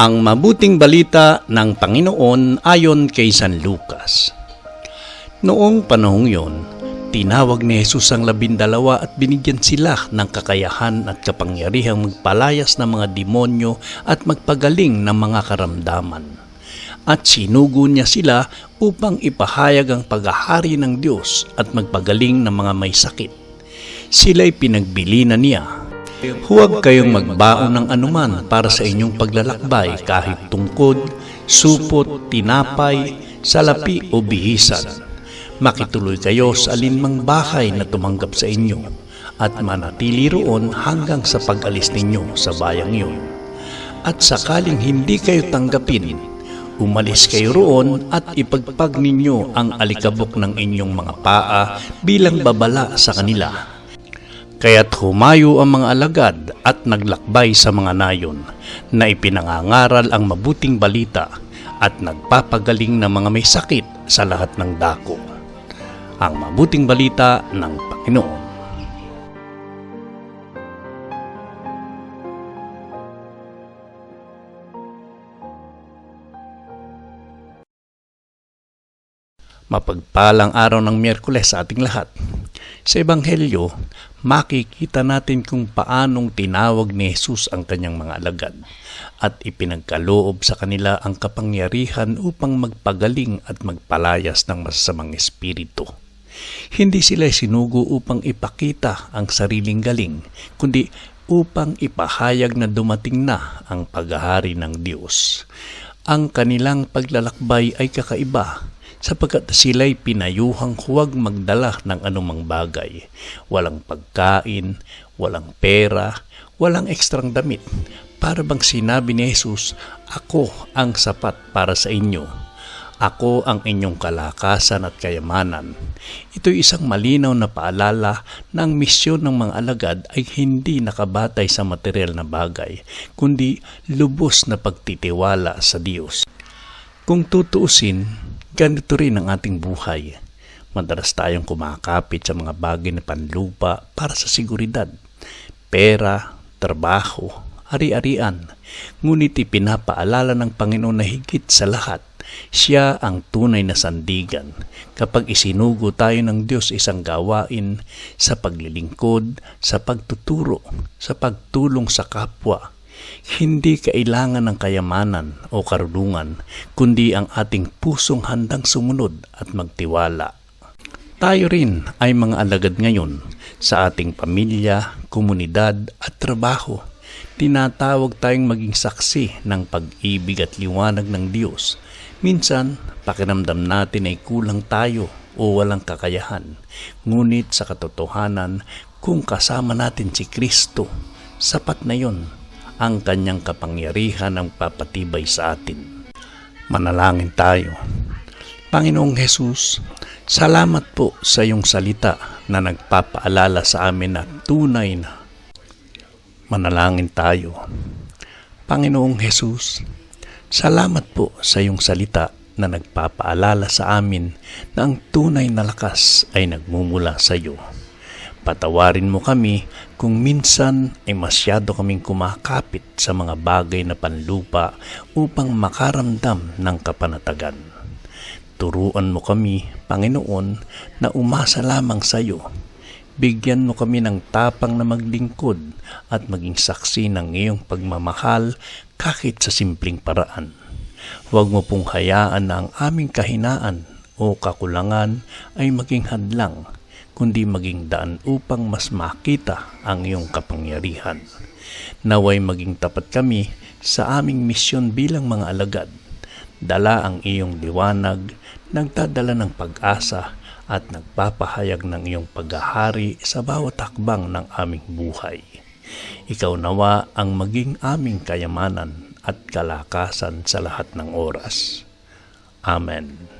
Ang mabuting balita ng Panginoon ayon kay San Lucas. Noong panahong yon, tinawag ni Jesus ang labindalawa at binigyan sila ng kakayahan at kapangyarihang magpalayas ng mga demonyo at magpagaling ng mga karamdaman. At sinugo niya sila upang ipahayag ang paghahari ng Diyos at magpagaling ng mga may sakit. Sila'y pinagbili na niya Huwag kayong magbaon ng anuman para sa inyong paglalakbay kahit tungkod, supot, tinapay, salapi o bihisan. Makituloy kayo sa alinmang bahay na tumanggap sa inyo at manatili roon hanggang sa pag-alis ninyo sa bayang iyon. At sakaling hindi kayo tanggapin, umalis kayo roon at ipagpag ninyo ang alikabok ng inyong mga paa bilang babala sa kanila. Kaya't humayo ang mga alagad at naglakbay sa mga nayon na ipinangangaral ang mabuting balita at nagpapagaling ng mga may sakit sa lahat ng dako. Ang mabuting balita ng Panginoon. Mapagpalang araw ng Miyerkules sa ating lahat. Sa Ebanghelyo, makikita natin kung paanong tinawag ni Jesus ang kanyang mga alagad at ipinagkaloob sa kanila ang kapangyarihan upang magpagaling at magpalayas ng masasamang espiritu. Hindi sila sinugo upang ipakita ang sariling galing, kundi upang ipahayag na dumating na ang paghahari ng Diyos. Ang kanilang paglalakbay ay kakaiba sapagkat sila'y pinayuhang huwag magdala ng anumang bagay. Walang pagkain, walang pera, walang ekstrang damit. Para bang sinabi ni Jesus, Ako ang sapat para sa inyo. Ako ang inyong kalakasan at kayamanan. Ito'y isang malinaw na paalala na ang misyon ng mga alagad ay hindi nakabatay sa material na bagay, kundi lubos na pagtitiwala sa Diyos. Kung tutuusin, ganito rin ang ating buhay. Madalas tayong kumakapit sa mga bagay na panlupa para sa seguridad. Pera, trabaho, ari-arian. Ngunit ipinapaalala ng Panginoon na higit sa lahat, siya ang tunay na sandigan kapag isinugo tayo ng Diyos isang gawain sa paglilingkod, sa pagtuturo, sa pagtulong sa kapwa, hindi kailangan ng kayamanan o karunungan, kundi ang ating pusong handang sumunod at magtiwala. Tayo rin ay mga alagad ngayon sa ating pamilya, komunidad at trabaho. Tinatawag tayong maging saksi ng pag-ibig at liwanag ng Diyos. Minsan, pakiramdam natin ay kulang tayo o walang kakayahan. Ngunit sa katotohanan, kung kasama natin si Kristo, sapat na yon ang kanyang kapangyarihan ang papatibay sa atin. Manalangin tayo. Panginoong Hesus, salamat po sa iyong salita na nagpapaalala sa amin na tunay na manalangin tayo. Panginoong Hesus, salamat po sa iyong salita na nagpapaalala sa amin na ang tunay na lakas ay nagmumula sa iyo. Patawarin mo kami kung minsan ay masyado kaming kumakapit sa mga bagay na panlupa upang makaramdam ng kapanatagan. Turuan mo kami, Panginoon, na umasa lamang sa iyo. Bigyan mo kami ng tapang na maglingkod at maging saksi ng iyong pagmamahal kahit sa simpleng paraan. Huwag mo pong hayaan na ang aming kahinaan o kakulangan ay maging hadlang kundi maging daan upang mas makita ang iyong kapangyarihan. Naway maging tapat kami sa aming misyon bilang mga alagad. Dala ang iyong liwanag, nagdadala ng pag-asa at nagpapahayag ng iyong paghahari sa bawat hakbang ng aming buhay. Ikaw nawa ang maging aming kayamanan at kalakasan sa lahat ng oras. Amen.